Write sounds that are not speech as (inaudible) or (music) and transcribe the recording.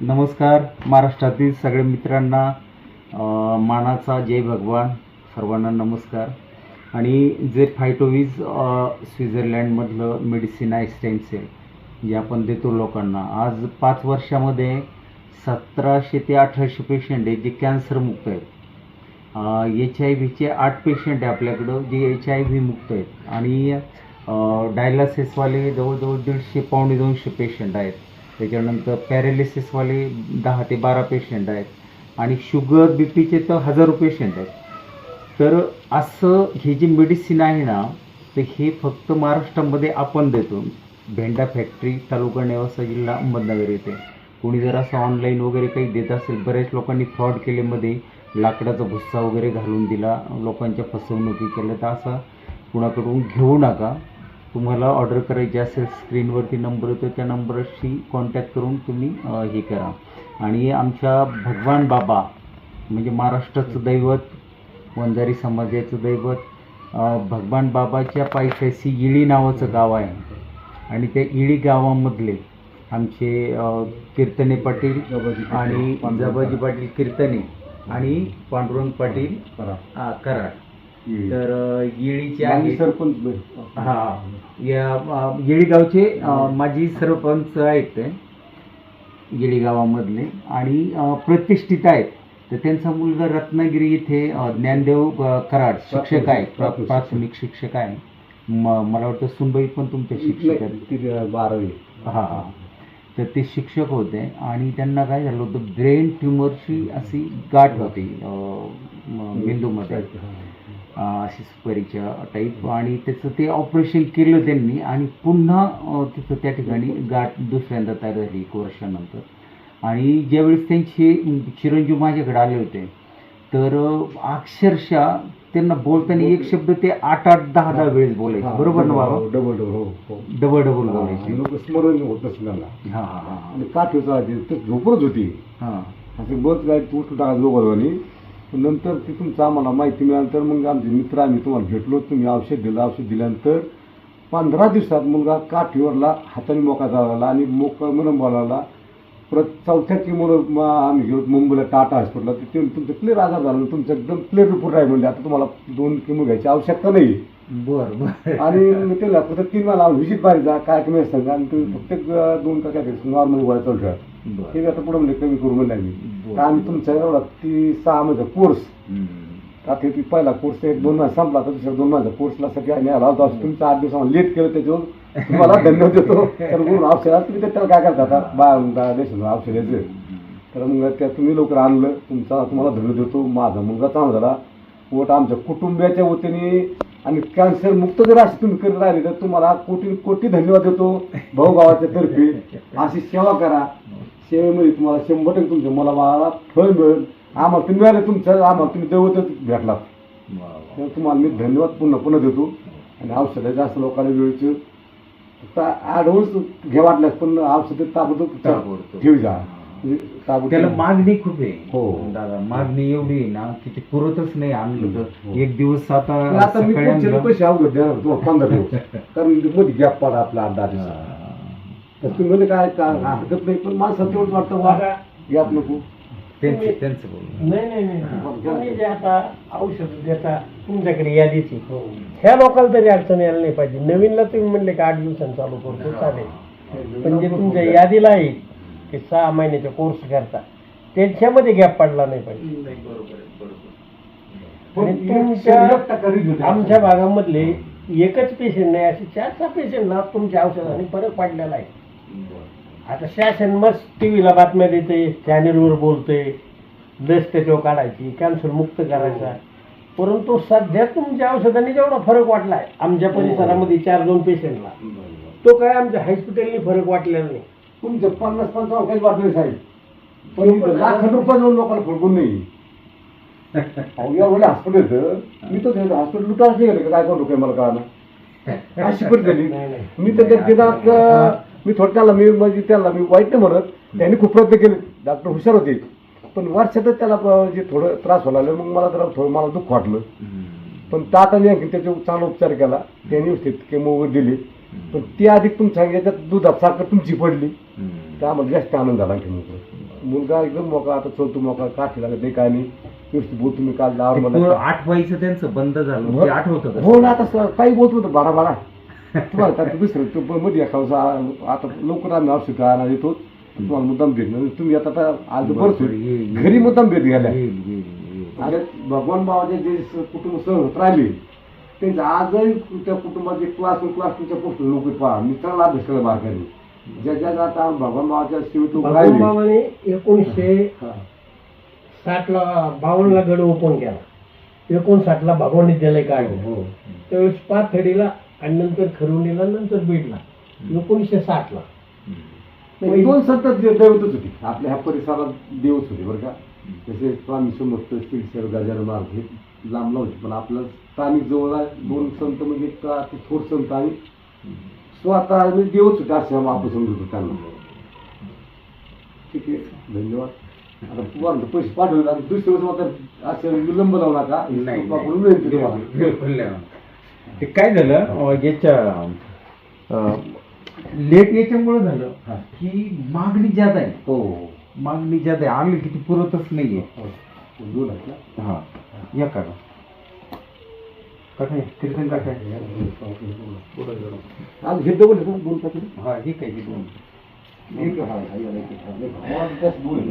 नमस्कार महाराष्ट्रातील सगळ्या मित्रांना मानाचा जय भगवान सर्वांना नमस्कार. आणि जे फायटोवीज स्वित्झर्लंडमधलं मेडिसिन आहे सेल जे आपण देतो लोकांना आज पाच वर्षामध्ये सतराशे ते अठराशे पेशंट आहे जे कॅन्सरमुक्त आहेत. एच आय व्हीचे आठ पेशंट आहे आपल्याकडं जे एच आय व्ही मुक्त आहेत. आणि डायलासिसवाले जवळजवळ दीडशे पावणे दोनशे पेशंट आहेत. त्याच्यानंतर पॅरालिसिसवाले दहा ते बारा पेशंट आहेत. आणि शुगर बी पीचे तर हजारो पेशंट आहेत. तर असं हे जे मेडिसिन आहे ना तर हे फक्त महाराष्ट्रामध्ये आपण देतो. भेंडा फॅक्टरी तालुका नेवासा जिल्हा अहमदनगर येते कोणी जर असं ऑनलाईन वगैरे काही देत असेल बऱ्याच लोकांनी फ्रॉड केलेमध्ये लाकडाचा भुस्सा वगैरे घालून दिला लोकांच्या फसवणुकी केल्या तर असं कुणाकडून घेऊ नका. तुम्हाला ऑर्डर करायची असेल स्क्रीनवरती नंबर येतो त्या नंबरशी कॉन्टॅक्ट करून तुम्ही हे करा. आणि आमच्या भगवान बाबा म्हणजे महाराष्ट्राचं दैवत वंजारी समाजाचं दैवत भगवान बाबाच्या पायथ्याशी इळी नावाचं गाव आहे. आणि त्या इळी गावामधले आमचे कीर्तने पाटील आणि जबाजी पाटील कीर्तने आणि पांडुरंग पाटील कराड. तर अ, येळीचे आणि आहे सरपंच हा. या अ, येळी गावचे अ, माजी सरपंच आहेत ते येळी गावामधले आणि अ, प्रतिष्ठित आहेत. तर त्यांचा मुलगा रत्नागिरी इथे अ, ज्ञानदेव अ, कराड शिक्षक आहे. प्रा- प्राथमिक प्राथमिक शिक्षक आहे. म- मला वाटतं सुनबाई पण तुमच्या शिक्षक आहेत. बारावी. हा हा. तर ते शिक्षक होते. आणि त्यांना काय झालं होतं ब्रेन ट्युमरची अशी गाठ होती अ, म- मेंदूमध्ये. अशी सुपारीच्या टाईप आणि त्याचं ते ऑपरेशन केलं त्यांनी आणि पुन्हा तिथं त्या ठिकाणी गाठ दुसऱ्यांदा तयार झाली एक वर्षानंतर. आणि ज्यावेळेस त्यांचे चिरंजीव माझ्याकडे आले होते तर अक्षरशः त्यांना बोलताना एक शब्द ते आठ आठ दहा दहा वेळेस बोलायचे. बरोबर ना बाबा? डबल डबल डबल डबल बोलायचे. लोक स्मरण होत नसेल हा हा ते झोपडच होती. हा. असं बस काय तू टाका दोघांनी नंतर ते तुमचं आम्हाला माहिती मिळाल्यानंतर मग आमचे मित्र आम्ही तुम्हाला भेटलो. तुम्ही औषध दिलं. औषध दिल्यानंतर पंधरा दिवसात मुलगा काठीवरला हाताने मोका झाला आणि मोका म्हणून बोलावला परत चौथ्या किमोला आम्ही घेऊ मुंबईला टाटा हॉस्पिटलला. तिथे तुमचं क्लिअर आजार झाला. तुमचं एकदम क्लिअर रिपोर्ट आहे म्हणजे आता तुम्हाला दोन किमो घ्यायची आवश्यकता नाही बर बर. आणि मी त्याला फक्त तीन वेळा व्हिजिट मारायचा काय कमी असतं. आणि तुम्ही फक्त दोन का काय नॉर्मल गोळ्या चालू ठेवा. ते आता पुढे म्हणजे कमी करू म्हणलं आम्ही. तर आम्ही तुमचा एवढा ती सहा महिन्याचा कोर्स. आता ती पहिला कोर्स एक दोन महिना संपला तर दुसऱ्या दोन महिन्याचा कोर्सला सगळ्या आम्ही आला होता तुमचं आठ दिवसामध्ये लेट केलं त्याच्यावर तुम्हाला धन्यवाद देतो. तर म्हणून औषधात तुम्ही त्याला काय करता आता? बा देशाचं औषधाचं तर मग त्या तुम्ही लवकर आणलं. तुमचा तुम्हाला धन्यवाद देतो. माझा मुलगा चांगला झाला. वोट आमच्या कुटुंबियाच्या वतीने आणि कॅन्सर मुक्त जर अशी तुम्ही करत राहिले तर तुम्हाला कोटी कोटी धन्यवाद देतो. भाऊ गावाच्या तर्फे अशी सेवा करा. सेवेमध्ये तुम्हाला शंभर टक्के तुमच्या मला मला फळ मिळेल. आम्हाला तुम्ही मिळालं तुमचं आम्हाला तुम्ही देवतच भेटला. तर तुम्हाला मी धन्यवाद पुन्हा पुन्हा देतो. आणि औषधं जास्त लोकांना वेळेचं फक्त ॲडव्हान्स घ्या वाटल्यास पण औषधं ताबडतोब. घेऊ जा. त्याला मागणी खूप आहे. हो. दादा मागणी एवढी आहे ना की ते पुरतच नाही आणलं तर. हो. एक दिवस आता आता मी सकाळी पुढचे आणलं. पैसे अवघड देणार तुम्हाला पंधरा दिवस. (laughs) कारण मध्ये गॅप पडा आपला दहा दिवस हा. तर तुम्ही म्हणजे काय का हरकत नाही पण माणसाला तेवढंच वाटतं गॅप नको. त्यांचं त्यांचं बोल नाही नाही नाही. तुम्ही जे आता औषध देता तुमच्याकडे यादीची ह्या लोकांना तरी अडचण यायला नाही पाहिजे. नवीनला तुम्ही म्हणले की आठ दिवसांनी चालू करतो चालेल. पण जे तुमच्या यादीला आहे की सहा महिन्याचा कोर्स करता. त्याच्यामध्ये गॅप पडला नाही पाहिजे. आमच्या भागामधले एकच पेशंट नाही असे चार सहा पेशंटला तुमच्या औषधाने फरक पडलेला आहे. आता शासन मस्त टी व्हीला बातम्या देते चॅनेलवर बोलते लस त्याच्यावर काढायची कॅन्सर मुक्त करायचा. परंतु सध्या तुमच्या औषधाने जेवढा फरक वाटलाय आमच्या परिसरामध्ये चार दोन पेशंटला तो काय आमच्या हॉस्पिटलनी फरक वाटलेला नाही. तुमचं पन्नास पंचावन्न काही वाटलं साहेब. पण लाख रुपये जाऊन लोकांना फडकून नाही. (laughs) अहो, एवढं हॉस्पिटल येतं मी तर हॉस्पिटल लुटायचे गेले का काय करू काय मला कळणार अशी परिस्थिती झाली. (laughs) नाही, नाही. मी तर त्या दिनात अं, मी थोडं त्याला मी म्हणजे त्याला मी वाईट नाही म्हणत. त्यांनी खूप प्रयत्न केले. डॉक्टर हुशार होते. पण वर्षातच त्याला जे थोडं त्रास व्हायला लागला, मग मला जरा थोडं मला दुःख वाटलं. पण ताताने आणखी त्याच्यावर चांगला उपचार केला. त्यांनी व्यवस्थित केमो वगैरे दिले. पण ती अधिक तुमच्या याच्यात दुधात साखर तुमची पडली. आम्हाला जास्त आनंद झाला मग. मुलगा एकदम मोकळा आता चलतो मोकळा काठी लागत नाही काय नाही. नुसतं बोल तुम्ही काल ते मला आठ बाईचं त्यांचं बंद झालं ते आठवतं का? हो ना आता काही बोलत होतं बारा बारा. (laughs) तुम्हाला ते दुसरं तू मध्ये एखादा आता लवकर आम्ही औषध आणायला येतो तुम्हाला मुद्दाम भेट नाही. तुम्ही आता आज बरं. घरी मुद्दाम भेट घ्यायला. अरे भगवान बाबाचे जे कुटुंब सहज राहिले त्यांचे आजही त्या कुटुंबाचे क्लास क्लास तुमच्या पोस्ट लोक पहा. मित्राला अभ्यास केला बारकाने ज्या ज्या आता भगवान बाबाच्या शिवाय लोक राहिले. बाबाने एकोणीसशे हा. साठला बावन्नला गड ओपन केला. एकोणसाठला भगवान विद्यालय काढलं. हो त्यावेळेस पाथर्डीला आणि नंतर खरवणीला नंतर बीडला. एकोणीसशे साठला. दोन संत जे दैवतच होती. आपल्या ह्या परिसरात देवच होते बरं का? जसे स्वामी समर्थ श्रीशर गजानन हे लांब होते. पण आपलं स्थानिक जवळ आहे दोन संत म्हणजे थोर संत आणि स्वतः म्हणजे देवच होते असे आपण समजतो त्यांना ठीक आहे धन्यवाद. आता तुम्हाला पैसे पाठवले आणि दुसऱ्या वेळेस आता असं विलंब लावू नका. कृपाकडून विनंती तुम्हाला. ते काय झालं याच्या लेट याच्यामुळे झालं. की मागणी ज्यादा आहे. हो. मागणी ज्यादा आहे आले किती पुरतच नाहीये. हो दोन आहेत ना हा. या का काय कीर्तन काय आज हे आहे दोन हा हे काय हे दोन. एक हा हा हा. हा. दोन.